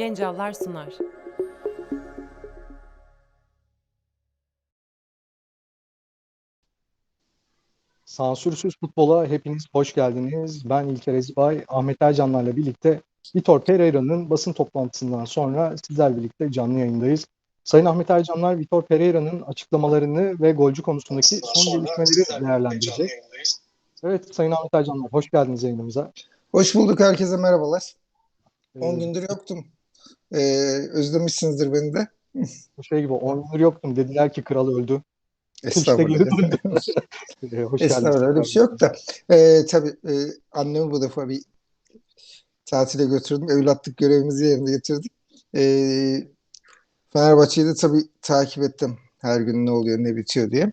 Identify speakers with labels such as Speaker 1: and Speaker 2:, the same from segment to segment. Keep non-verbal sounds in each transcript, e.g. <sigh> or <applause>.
Speaker 1: Gencallar sunar.
Speaker 2: Sansürsüz futbola hepiniz hoş geldiniz. Ben İlker Ezbay, Ahmet Ercanlar'la birlikte Vitor Pereira'nın basın toplantısından sonra sizler birlikte canlı yayındayız. Sayın Ahmet Ercanlar, Vitor Pereira'nın açıklamalarını ve golcü konusundaki son gelişmeleri değerlendirecek. Evet Sayın Ahmet Ercanlar, hoş geldiniz yayınımıza.
Speaker 3: Hoş bulduk herkese merhabalar.
Speaker 2: Ee,
Speaker 3: 10 gündür yoktum. Ee, özlemişsinizdir beni de.
Speaker 2: Bu şey gibi 10 gündür yoktum. Dediler ki kral öldü. İşte
Speaker 3: Estağfurullah.
Speaker 2: geri döndü. <laughs> Ee, hoş geldiniz.
Speaker 3: Estağfurullah öyle bir şey yok da. Ee, tabii e, annemi bu defa bir tatile götürdüm. Evlatlık görevimizi yerine getirdik. Ee, Fenerbahçe'yi de tabii takip ettim. Her gün ne oluyor ne bitiyor diye.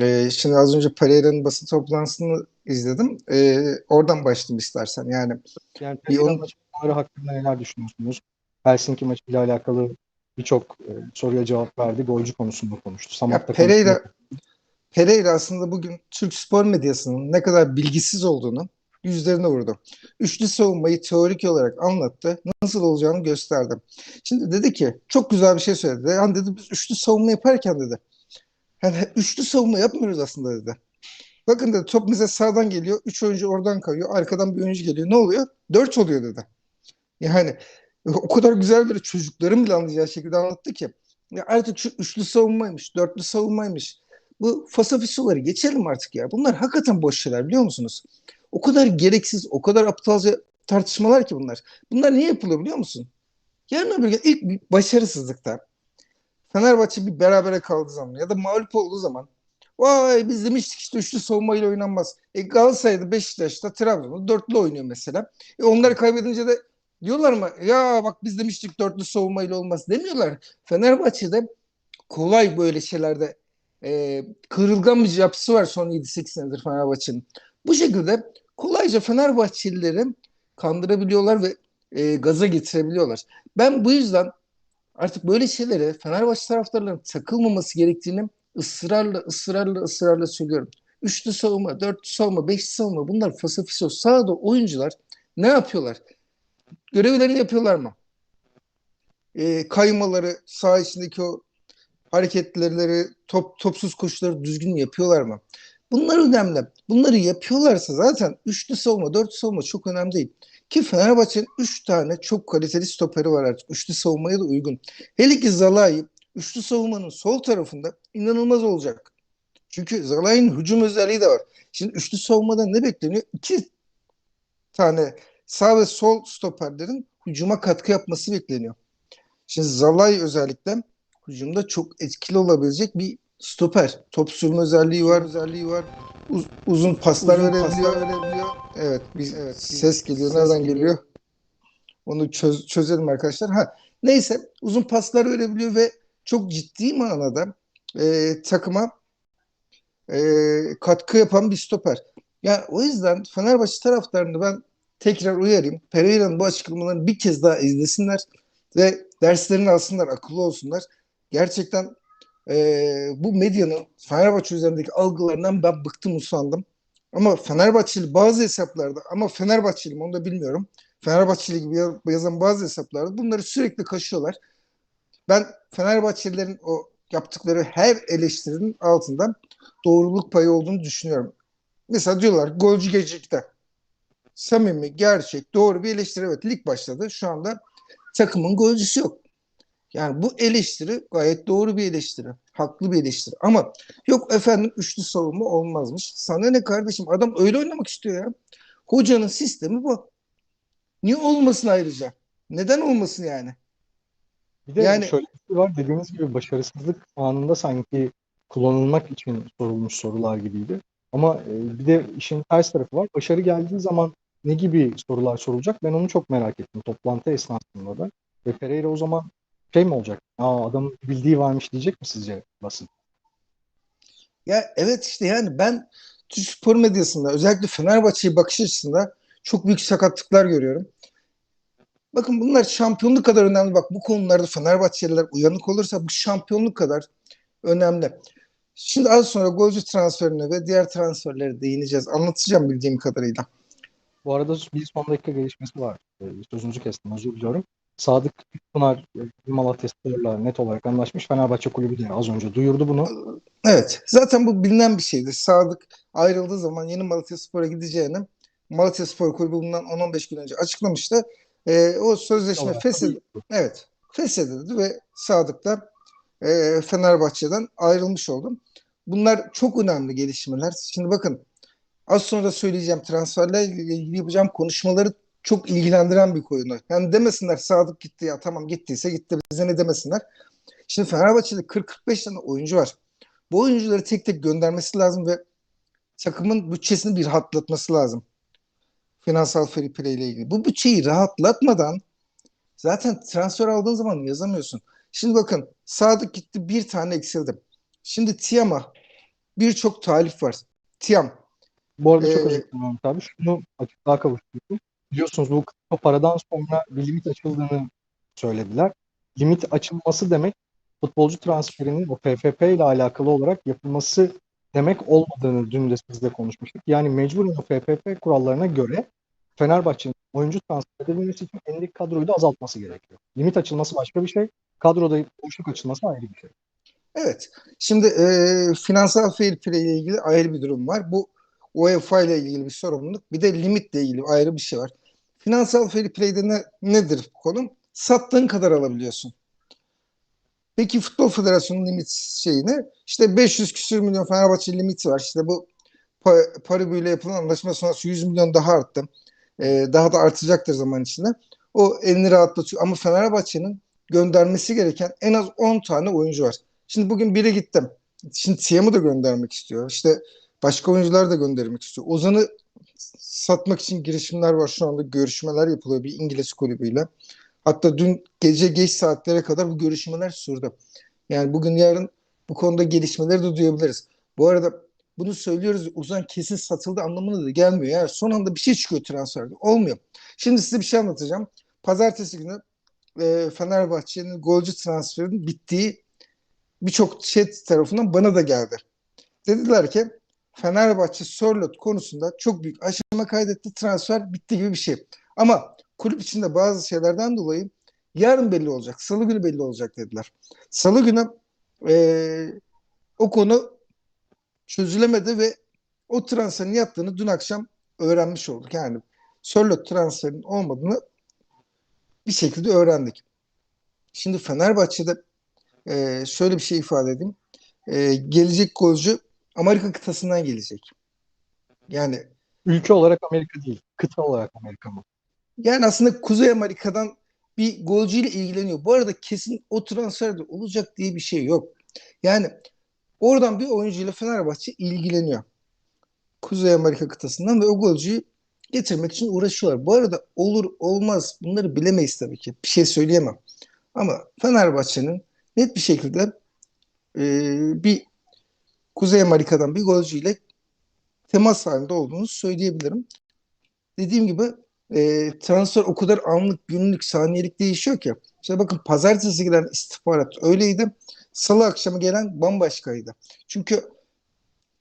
Speaker 3: Ee, şimdi az önce Pereira'nın basın toplantısını izledim. Ee, oradan başlayayım istersen. Yani
Speaker 2: Yani
Speaker 3: Bir
Speaker 2: Pereira'nın
Speaker 3: on-
Speaker 2: açıklamaları hakkında neler düşünüyorsunuz? Helsinki maçıyla alakalı birçok e, soruya cevap verdi. Golcü konusunda konuştu. Samatta
Speaker 3: Pereira
Speaker 2: konusunda-
Speaker 3: Pereira aslında bugün Türk spor medyasının ne kadar bilgisiz olduğunu yüzlerine vurdu. Üçlü savunmayı teorik olarak anlattı. Nasıl olacağını gösterdi. Şimdi dedi ki çok güzel bir şey söyledi. Yani dedi biz üçlü savunma yaparken dedi. Yani üçlü savunma yapmıyoruz aslında dedi. Bakın dedi top mesela sağdan geliyor. Üç oyuncu oradan kayıyor. Arkadan bir oyuncu geliyor. Ne oluyor? Dört oluyor dedi. Yani o kadar güzel böyle çocukların bile anlayacağı şekilde anlattı ki. Ya artık şu üçlü savunmaymış, dörtlü savunmaymış. Bu fasafisoları geçelim artık ya. Bunlar hakikaten boş şeyler biliyor musunuz? O kadar gereksiz, o kadar aptalca tartışmalar ki bunlar. Bunlar niye yapılıyor biliyor musun? Yarın öbür gün ilk bir başarısızlıkta Fenerbahçe bir berabere kaldığı zaman ya da mağlup olduğu zaman vay biz demiştik işte üçlü savunmayla oynanmaz. E Galatasaray'da Beşiktaş'ta Trabzon'da dörtlü oynuyor mesela. E onları kaybedince de diyorlar mı ya bak biz demiştik dörtlü savunmayla olmaz demiyorlar. Fenerbahçe'de kolay böyle şeylerde e, kırılgan bir yapısı var son 7-8 senedir Fenerbahçe'nin. Bu şekilde kolayca Fenerbahçelileri kandırabiliyorlar ve e, gaza getirebiliyorlar. Ben bu yüzden artık böyle şeylere Fenerbahçe taraftarlarının takılmaması gerektiğini ısrarla ısrarla ısrarla söylüyorum. Üçlü savunma, dörtlü savunma, beşli savunma bunlar fasafiso. Sahada oyuncular ne yapıyorlar? Görevlerini yapıyorlar mı? E, kaymaları, saha içindeki o hareketleri, top, topsuz koşuları düzgün yapıyorlar mı? Bunlar önemli. Bunları yapıyorlarsa zaten üçlü savunma, dörtlü savunma çok önemli değil. Ki Fenerbahçe'nin üç tane çok kaliteli stoperi var artık. Üçlü savunmaya da uygun. Hele ki Zalai üçlü savunmanın sol tarafında inanılmaz olacak. Çünkü Zalai'nin hücum özelliği de var. Şimdi üçlü savunmada ne bekleniyor? İki tane sağ ve sol stoperlerin hücuma katkı yapması bekleniyor. Şimdi Zalai özellikle hücumda çok etkili olabilecek bir stoper. Top sürme özelliği var, özelliği var. Uz- uzun paslar
Speaker 2: Uzun
Speaker 3: verebiliyor.
Speaker 2: paslar
Speaker 3: verebiliyor. Evet, biz evet ses geliyor. Nereden geliyor? Onu çöz, çözelim arkadaşlar. Ha, neyse uzun paslar verebiliyor ve çok ciddi manada e, takıma e, katkı yapan bir stoper. Yani o yüzden Fenerbahçe taraftarını ben tekrar uyarayım. Pereira'nın bu açıklamalarını bir kez daha izlesinler ve derslerini alsınlar, akıllı olsunlar. Gerçekten e, bu medyanın Fenerbahçe üzerindeki algılarından ben bıktım usandım. Ama Fenerbahçeli bazı hesaplarda ama Fenerbahçeli mi onu da bilmiyorum. Fenerbahçeli gibi ya- yazan bazı hesaplarda bunları sürekli kaşıyorlar. Ben Fenerbahçelilerin o yaptıkları her eleştirinin altından doğruluk payı olduğunu düşünüyorum. Mesela diyorlar golcü gecikti. Samimi, gerçek, doğru bir eleştiri. Evet lig başladı. Şu anda takımın golcüsü yok. Yani bu eleştiri gayet doğru bir eleştiri. Haklı bir eleştiri. Ama yok efendim üçlü savunma olmazmış. Sana ne kardeşim? Adam öyle oynamak istiyor ya. Hocanın sistemi bu. Niye olmasın ayrıca? Neden olmasın yani?
Speaker 2: Bir de
Speaker 3: Yani-
Speaker 2: şöyle bir şey var. Dediğiniz gibi başarısızlık anında sanki kullanılmak için sorulmuş sorular gibiydi. Ama e, bir de işin ters tarafı var. Başarı geldiği zaman ne gibi sorular sorulacak? Ben onu çok merak ettim toplantı esnasında da. Ve Pereira o zaman şey mi olacak? Aa adamın bildiği varmış diyecek mi sizce basın?
Speaker 3: Ya evet işte yani ben Türk spor medyasında özellikle Fenerbahçe'ye bakış açısında çok büyük sakatlıklar görüyorum. Bakın bunlar şampiyonluk kadar önemli. Bak bu konularda Fenerbahçeliler uyanık olursa bu şampiyonluk kadar önemli. Şimdi az sonra golcü transferine ve diğer transferlere değineceğiz. Anlatacağım bildiğim kadarıyla.
Speaker 2: Bu arada bir son dakika gelişmesi var. E, sözünüzü kestim özür diliyorum. Sadık Pınar e, Malatya Spor'la net olarak anlaşmış. Fenerbahçe Kulübü de az önce duyurdu bunu.
Speaker 3: Evet. Zaten bu bilinen bir şeydir. Sadık ayrıldığı zaman yeni Malatya Spor'a gideceğini Malatya Spor Kulübü bundan 10-15 gün önce açıklamıştı. Ee, o sözleşme
Speaker 2: duyurdu.
Speaker 3: evet, feshedildi ve Sadık da e, Fenerbahçe'den ayrılmış oldu. Bunlar çok önemli gelişmeler. Şimdi bakın az sonra söyleyeceğim transferlerle ilgili yapacağım konuşmaları çok ilgilendiren bir konu. Yani demesinler Sadık gitti ya tamam gittiyse gitti bize ne demesinler. Şimdi Fenerbahçe'de 40-45 tane oyuncu var. Bu oyuncuları tek tek göndermesi lazım ve takımın bütçesini bir rahatlatması lazım. Finansal fair play ile ilgili. Bu bütçeyi rahatlatmadan zaten transfer aldığın zaman yazamıyorsun. Şimdi bakın Sadık gitti bir tane eksildi. Şimdi Tiam'a birçok talip var. Tiam.
Speaker 2: Bu arada çok
Speaker 3: Ee,
Speaker 2: özür dilerim Ahmet abi. Şunu açıklığa kavuşturdum. Biliyorsunuz bu kripto paradan sonra bir limit açıldığını söylediler. Limit açılması demek futbolcu transferinin o PFP ile alakalı olarak yapılması demek olmadığını dün de sizle konuşmuştuk. Yani mecburen o PFP kurallarına göre Fenerbahçe'nin oyuncu transfer edebilmesi için elindeki kadroyu da azaltması gerekiyor. Limit açılması başka bir şey. Kadroda boşluk açılması ayrı bir şey.
Speaker 3: Evet. Şimdi e, finansal fair play ile ilgili ayrı bir durum var. Bu UEFA ile ilgili bir sorumluluk. Bir de limitle ilgili ayrı bir şey var. Finansal fair play'de ne, nedir konu? Sattığın kadar alabiliyorsun. Peki Futbol Federasyonu'nun limit şeyini işte 500 küsür milyon Fenerbahçe limiti var. İşte bu pa- Paribu ile yapılan anlaşma sonrası 100 milyon daha arttı. Ee, daha da artacaktır zaman içinde. O elini rahatlatıyor. Ama Fenerbahçe'nin göndermesi gereken en az 10 tane oyuncu var. Şimdi bugün biri gittim. Şimdi Tiam'ı da göndermek istiyor. İşte başka oyuncular da göndermek istiyor. Ozan'ı satmak için girişimler var şu anda. Görüşmeler yapılıyor bir İngiliz kulübüyle. Hatta dün gece geç saatlere kadar bu görüşmeler sürdü. Yani bugün yarın bu konuda gelişmeleri de duyabiliriz. Bu arada bunu söylüyoruz. Ozan kesin satıldı anlamına da gelmiyor. Yani son anda bir şey çıkıyor transferde. Olmuyor. Şimdi size bir şey anlatacağım. Pazartesi günü e, Fenerbahçe'nin golcü transferinin bittiği birçok chat tarafından bana da geldi. Dediler ki Fenerbahçe Sörloth konusunda çok büyük aşama kaydetti. Transfer bitti gibi bir şey. Ama kulüp içinde bazı şeylerden dolayı yarın belli olacak. Salı günü belli olacak dediler. Salı günü e, o konu çözülemedi ve o transferin yaptığını dün akşam öğrenmiş olduk. Yani Sörloth transferinin olmadığını bir şekilde öğrendik. Şimdi Fenerbahçe'de e, şöyle bir şey ifade edeyim. E, gelecek golcü Amerika kıtasından gelecek. Yani
Speaker 2: Ülke olarak Amerika değil, kıta olarak Amerika mı?
Speaker 3: yani aslında Kuzey Amerika'dan bir golcüyle ilgileniyor. Bu arada kesin o transferde olacak diye bir şey yok. Yani oradan bir oyuncuyla Fenerbahçe ilgileniyor. Kuzey Amerika kıtasından ve o golcüyü getirmek için uğraşıyorlar. Bu arada olur olmaz bunları bilemeyiz tabii ki. Bir şey söyleyemem. Ama Fenerbahçe'nin net bir şekilde e, bir Kuzey Amerika'dan bir golcüyle temas halinde olduğunu söyleyebilirim. Dediğim gibi e, transfer o kadar anlık, günlük, saniyelik değişiyor ki. İşte bakın pazartesi gelen istihbarat öyleydi. Salı akşamı gelen bambaşkaydı. Çünkü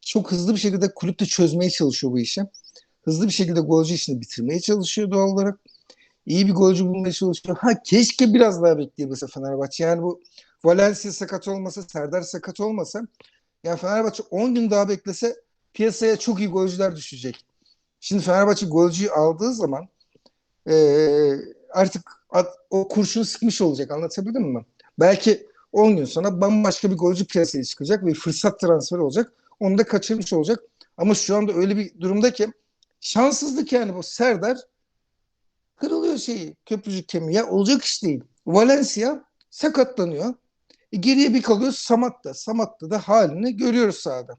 Speaker 3: çok hızlı bir şekilde kulüp de çözmeye çalışıyor bu işi. Hızlı bir şekilde golcü işini bitirmeye çalışıyor doğal olarak. İyi bir golcü bulmaya çalışıyor. Ha keşke biraz daha bekleyebilse Fenerbahçe. Yani bu Valencia sakat olmasa, Serdar sakat olmasa yani Fenerbahçe 10 gün daha beklese piyasaya çok iyi golcüler düşecek. Şimdi Fenerbahçe golcüyü aldığı zaman eee, artık at- o kurşunu sıkmış olacak. Anlatabildim mi? Belki 10 gün sonra bambaşka bir golcü piyasaya çıkacak ve fırsat transferi olacak. Onu da kaçırmış olacak. Ama şu anda öyle bir durumda ki şanssızlık yani bu Serdar kırılıyor şeyi köprücük kemiği. Ya olacak iş değil. Valencia sakatlanıyor. E, geriye bir kalıyor Samat'ta. Samat'ta da halini görüyoruz sahada.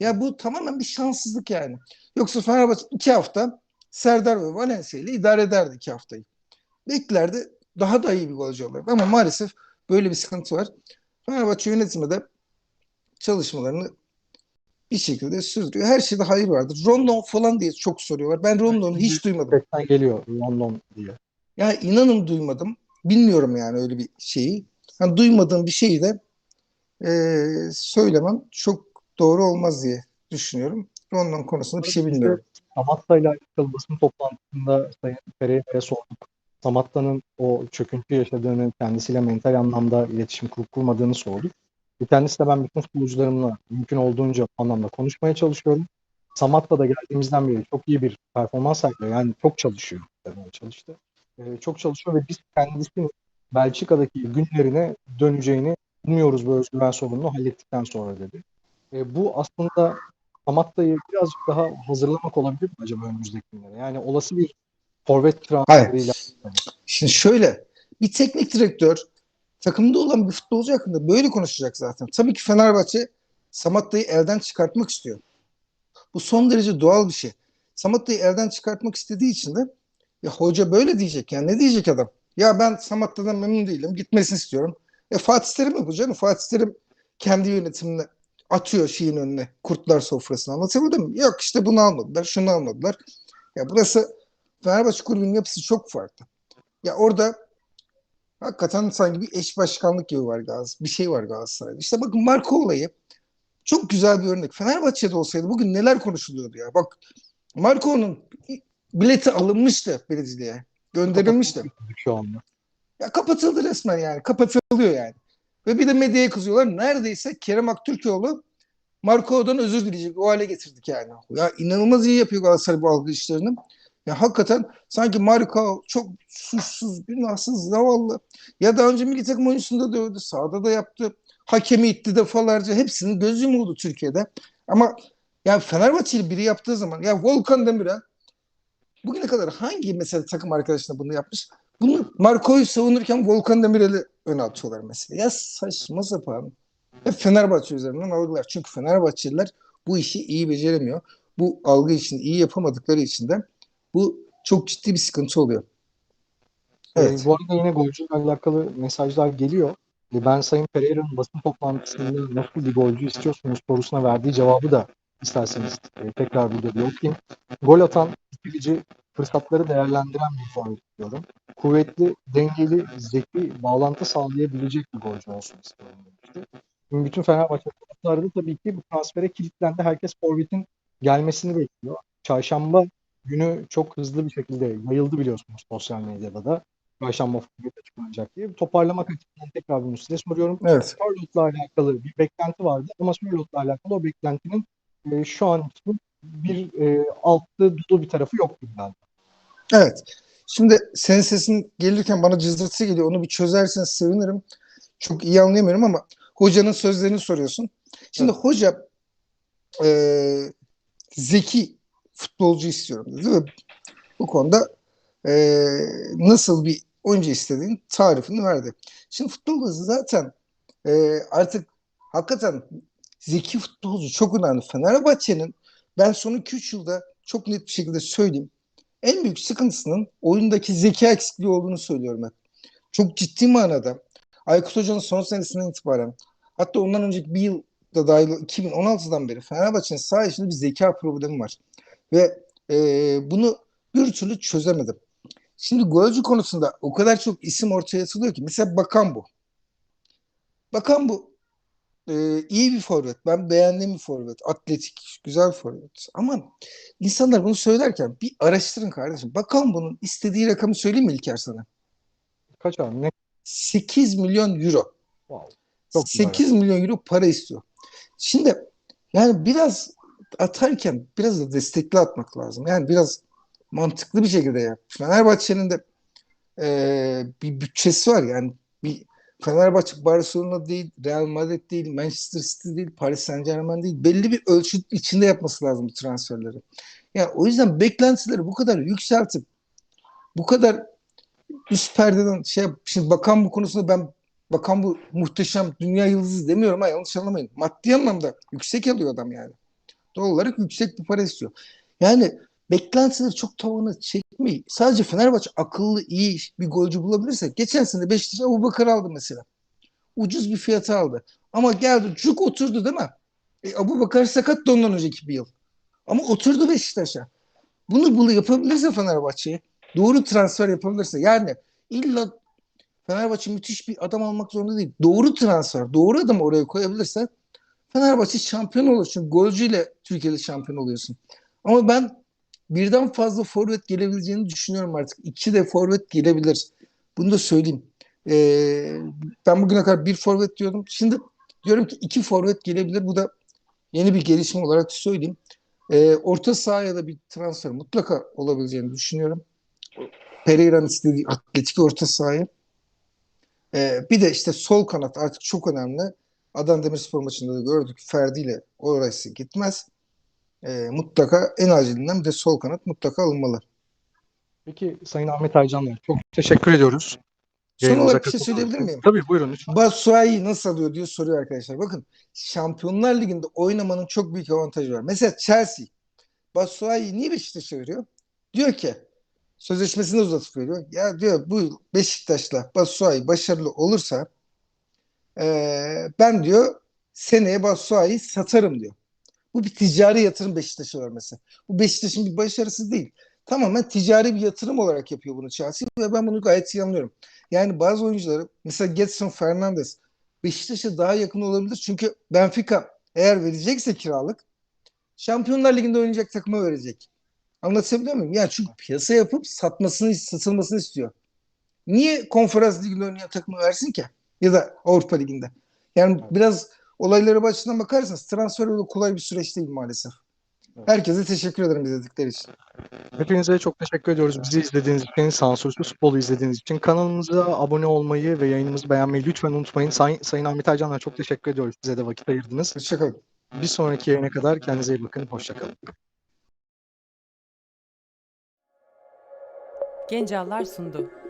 Speaker 3: Ya bu tamamen bir şanssızlık yani. Yoksa Fenerbahçe iki hafta Serdar ve Valencia ile idare ederdi iki haftayı. Beklerdi daha da iyi bir golcü olurdu. Ama maalesef böyle bir sıkıntı var. Fenerbahçe yönetimi de çalışmalarını bir şekilde sürdürüyor. Her şeyde hayır vardır. Rondon falan diye çok soruyorlar. Ben Rondon'u hiç duymadım.
Speaker 2: Sesten geliyor London diye.
Speaker 3: Ya inanın duymadım. Bilmiyorum yani öyle bir şeyi. Hani duymadığım bir şeyi de eee, söylemem çok doğru olmaz diye düşünüyorum. Rondon konusunda bir şey bilmiyorum.
Speaker 2: Samat'la ile alakalı basın toplantısında Sayın Pereira'ya sorduk. Samatta'nın o çöküntü yaşadığını, kendisiyle mental anlamda iletişim kurup kurmadığını sorduk. Bir tanesi de ben bütün futbolcularımla mümkün olduğunca anlamda konuşmaya çalışıyorum. Samatta da geldiğimizden beri çok iyi bir performans sergiliyor. Yani çok çalışıyor. Çalıştı. Ee, çok çalışıyor ve biz kendisinin Belçika'daki günlerine döneceğini umuyoruz bu özgüven sorununu hallettikten sonra dedi. Ee, bu aslında Samatta'yı birazcık daha hazırlamak olabilir mi acaba önümüzdeki günlere? Yani olası bir forvet transferiyle.
Speaker 3: Şimdi şöyle bir teknik direktör takımda olan bir futbolcu hakkında böyle konuşacak zaten. Tabii ki Fenerbahçe Samatta'yı elden çıkartmak istiyor. Bu son derece doğal bir şey. Samatta'yı elden çıkartmak istediği için de ya hoca böyle diyecek. Yani ne diyecek adam? Ya ben Samatta'dan memnun değilim. Gitmesini istiyorum. E Fatih Terim mi bu canım? Fatih Terim kendi yönetimine atıyor şeyin önüne. Kurtlar sofrasına. Anlatabildim mi? Yok işte bunu almadılar. Şunu almadılar. Ya burası Fenerbahçe kulübünün yapısı çok farklı. Ya orada hakikaten sanki bir eş başkanlık gibi var Galatasaray. Bir şey var Galatasaray'da. İşte bakın Marco olayı çok güzel bir örnek. Fenerbahçe'de olsaydı bugün neler konuşuluyordu ya. Bak Marco'nun bileti alınmıştı Brezilya'ya. Gönderilmişti.
Speaker 2: Şu anda.
Speaker 3: Ya kapatıldı resmen yani. Kapatılıyor yani. Ve bir de medyaya kızıyorlar. Neredeyse Kerem Aktürkoğlu Marco'dan özür dileyecek. O hale getirdik yani. Ya inanılmaz iyi yapıyor Galatasaray bu algı işlerini. Ya hakikaten sanki Marco çok suçsuz, günahsız, zavallı. Ya daha önce milli takım oyuncusunda dövdü. Sağda da yaptı. Hakemi itti defalarca. Hepsinin gözü yumuldu Türkiye'de. Ama ya Fenerbahçeli biri yaptığı zaman ya Volkan Demirel bugüne kadar hangi mesela takım arkadaşına bunu yapmış? Bunu Marco'yu savunurken Volkan Demirel'i öne atıyorlar mesela. Ya saçma sapan. Hep Fenerbahçe üzerinden algılar. Çünkü Fenerbahçeliler bu işi iyi beceremiyor. Bu algı için iyi yapamadıkları için de bu çok ciddi bir sıkıntı oluyor.
Speaker 2: Evet. Ee, bu arada yine golcüyle alakalı mesajlar geliyor. Ben Sayın Pereira'nın basın toplantısında nasıl bir golcü istiyorsunuz sorusuna verdiği cevabı da isterseniz e, tekrar burada bir okuyayım. Gol atan, bitirici, fırsatları değerlendiren bir forvet istiyorum. Kuvvetli, dengeli, zeki, bağlantı sağlayabilecek bir golcü olsun istiyorum demişti. Şimdi bütün Fenerbahçe taraftarı tabii ki bu transfere kilitlendi. Herkes forvetin gelmesini bekliyor. Çarşamba günü çok hızlı bir şekilde yayıldı biliyorsunuz sosyal medyada da. Çarşamba forvet açıklanacak diye. Toparlamak açısından tekrar bunu size soruyorum.
Speaker 3: Evet.
Speaker 2: Sörlot'la alakalı bir beklenti vardı ama Sörlot'la alakalı o beklentinin e, şu an için bir e, altta dolu bir tarafı yok geldi.
Speaker 3: Evet. Şimdi senin sesin gelirken bana cızırtısı geliyor. Onu bir çözersen sevinirim. Çok iyi anlayamıyorum ama hocanın sözlerini soruyorsun. Şimdi evet. hoca e, zeki futbolcu istiyorum dedi ve bu konuda e, nasıl bir oyuncu istediğin tarifini verdi. Şimdi futbolda zaten e, artık hakikaten zeki futbolcu çok önemli. Fenerbahçe'nin ben son 2-3 yılda çok net bir şekilde söyleyeyim. En büyük sıkıntısının oyundaki zeka eksikliği olduğunu söylüyorum hep. Çok ciddi manada Aykut Hoca'nın son senesinden itibaren hatta ondan önceki bir yıl da dahil 2016'dan beri Fenerbahçe'nin sağ içinde bir zeka problemi var. Ve e, bunu bir türlü çözemedim. Şimdi golcü konusunda o kadar çok isim ortaya atılıyor ki. Mesela Bakan bu. Bakan bu e, iyi bir forvet. Ben beğendiğim bir forvet. Atletik, güzel bir forvet. Ama insanlar bunu söylerken bir araştırın kardeşim. Bakan bunun istediği rakamı söyleyeyim mi İlker sana?
Speaker 2: Kaç abi? Ne?
Speaker 3: 8 milyon euro.
Speaker 2: Wow.
Speaker 3: Çok 8 güzel. milyon euro para istiyor. Şimdi yani biraz atarken biraz da destekli atmak lazım. Yani biraz mantıklı bir şekilde yap. Fenerbahçe'nin de e, bir bütçesi var yani bir Fenerbahçe Barcelona değil, Real Madrid değil, Manchester City değil, Paris Saint Germain değil. Belli bir ölçü içinde yapması lazım bu transferleri. Yani o yüzden beklentileri bu kadar yükseltip bu kadar üst perdeden şey şimdi bakan bu konusunda ben bakan bu muhteşem dünya yıldızı demiyorum ama yanlış anlamayın. Maddi anlamda yüksek alıyor adam yani. Doğal olarak yüksek bir para istiyor. Yani beklentileri çok tavanı çekmeyi. Sadece Fenerbahçe akıllı, iyi bir golcü bulabilirse. Geçen sene Beşiktaş Abu Bakar aldı mesela. Ucuz bir fiyata aldı. Ama geldi cuk oturdu değil mi? E, Abu Bakar sakat da ondan önceki bir yıl. Ama oturdu Beşiktaş'a. Bunu bunu yapabilirse Fenerbahçe'ye doğru transfer yapabilirse yani illa Fenerbahçe müthiş bir adam almak zorunda değil. Doğru transfer, doğru adam oraya koyabilirse Fenerbahçe şampiyon olur. Çünkü golcüyle Türkiye'de şampiyon oluyorsun. Ama ben birden fazla forvet gelebileceğini düşünüyorum artık. İki de forvet gelebilir. Bunu da söyleyeyim. Ee, ben bugüne kadar bir forvet diyordum. Şimdi diyorum ki iki forvet gelebilir. Bu da yeni bir gelişme olarak söyleyeyim. Ee, orta sahaya da bir transfer mutlaka olabileceğini düşünüyorum. Pereira'nın istediği atletik orta sahaya. Ee, bir de işte sol kanat artık çok önemli. Adana Demirspor maçında da gördük. Ferdi ile orası gitmez. Ee, mutlaka en acilinden bir de sol kanat mutlaka alınmalı.
Speaker 2: Peki Sayın Ahmet Aycanlar çok teşekkür ediyoruz.
Speaker 3: Son olarak bir şey söyleyebilir miyim?
Speaker 2: Tabii buyurun lütfen.
Speaker 3: Batshuayi nasıl alıyor diye soruyor arkadaşlar. Bakın Şampiyonlar Ligi'nde oynamanın çok büyük avantajı var. Mesela Chelsea Batshuayi'yi niye Beşiktaş'a veriyor? Diyor ki sözleşmesini uzatıp veriyor. Ya diyor bu Beşiktaş'la Batshuayi başarılı olursa eee, ben diyor seneye Batshuayi'yi satarım diyor. Bu bir ticari yatırım Beşiktaş'a vermesi. Bu Beşiktaş'ın bir başarısı değil. Tamamen ticari bir yatırım olarak yapıyor bunu Chelsea ve ben bunu gayet iyi anlıyorum. Yani bazı oyuncuları mesela Getson Fernandes Beşiktaş'a daha yakın olabilir. Çünkü Benfica eğer verecekse kiralık Şampiyonlar Ligi'nde oynayacak takıma verecek. Anlatabiliyor muyum? Yani çünkü piyasa yapıp satmasını, satılmasını istiyor. Niye konferans liginde oynayan takımı versin ki? Ya da Avrupa Ligi'nde. Yani biraz olaylara başından bakarsanız transfer öyle kolay bir süreç değil maalesef. Herkese teşekkür ederim izledikleri için.
Speaker 2: Hepinize çok teşekkür ediyoruz. Bizi izlediğiniz için, Sansürsüz Futbolu izlediğiniz için. Kanalımıza abone olmayı ve yayınımızı beğenmeyi lütfen unutmayın. Sayın, Sayın Ahmet Aycanlar çok teşekkür ediyoruz. Size de vakit ayırdınız.
Speaker 3: Hoşçakalın.
Speaker 2: Bir sonraki yayına kadar kendinize iyi bakın. Hoşçakalın.
Speaker 1: Genceallar sundu.